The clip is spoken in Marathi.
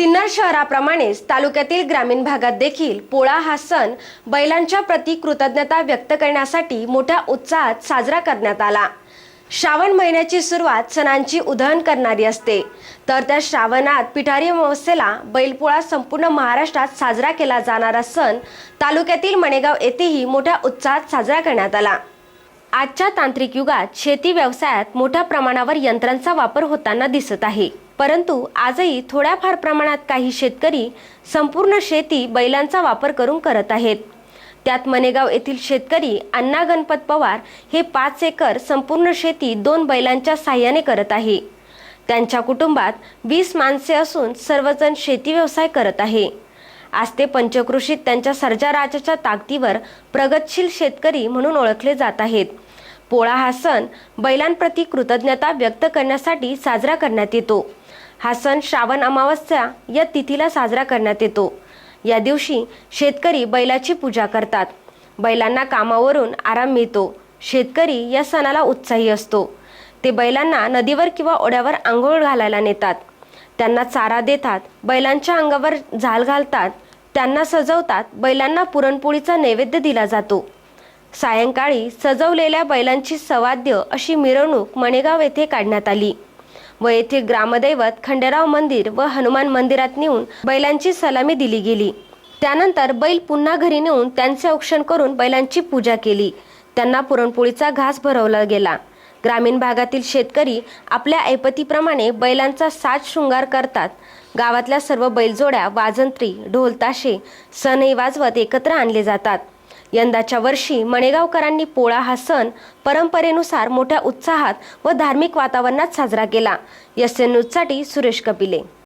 सिन्नर शहराप्रमाणेच तालुक्यातील ग्रामीण भागात देखील पोळा हा सण बैलांच्या प्रती कृतज्ञता व्यक्त करण्यासाठी मोठ्या उत्साहात साजरा करण्यात आला. श्रावण महिन्याची सुरुवात सणांची उधळण करणारी असते. तर त्या श्रावणात पिठारी अमावस्येला बैलपोळा संपूर्ण महाराष्ट्रात साजरा केला जाणारा सण तालुक्यातील मणेगाव येथेही मोठ्या उत्साहात साजरा करण्यात आला. आजच्या तांत्रिक युगात शेती व्यवसायात मोठ्या प्रमाणावर यंत्रांचा वापर होताना दिसत आहे. परंतु आजही थोड्याफार प्रमाणात काही शेतकरी संपूर्ण शेती बैलांचा वापर करून करत आहेत. त्यात मनेगाव येथील शेतकरी अण्णा गणपत पवार हे पाच एकर संपूर्ण शेती दोन बैलांच्या साह्याने करत आहे. त्यांच्या कुटुंबात वीस माणसे असून सर्वजण शेती व्यवसाय करत आहे. आज ते पंचकृषीत त्यांच्या सर्जाराजाच्या ताकदीवर प्रगतशील शेतकरी म्हणून ओळखले जात आहेत. पोळा हा सण बैलांप्रती कृतज्ञता व्यक्त करण्यासाठी साजरा करण्यात येतो. हा सण श्रावण अमावस्या या तिथीला साजरा करण्यात येतो. या दिवशी शेतकरी बैलाची पूजा करतात. बैलांना कामावरून आराम मिळतो. शेतकरी या सणाला उत्साही असतो. ते बैलांना नदीवर किंवा ओढ्यावर आंघोळ घालायला नेतात. त्यांना चारा देतात बैलांच्या अंगावर झाल घालतात त्यांना सजवतात बैलांना पुरणपोळीचा नैवेद्य दिला जातो. सायंकाळी सजवलेल्या बैलांची सवाद्य अशी मिरवणूक मणेगाव येथे काढण्यात आली. व येथील ग्रामदैवत खंडेराव मंदिर व हनुमान मंदिरात नेऊन बैलांची सलामी दिली गेली. त्यानंतर बैल पुन्हा घरी नेऊन त्यांचे औक्षण करून बैलांची पूजा केली. त्यांना पुरणपोळीचा घास भरवला गेला. ग्रामीण भागातील शेतकरी आपल्या ऐपतीप्रमाणे बैलांचा साज शृंगार करतात. गावातल्या सर्व बैलजोड्या वाजंत्री ढोलताशे सणही वाजवत एकत्र आणले जातात. यंदाच्या वर्षी मणेगावकरांनी पोळा हा सण परंपरेनुसार मोठ्या उत्साहात व धार्मिक वातावरणात साजरा केला. एस न्यूजसाठी सुरेश कपिले.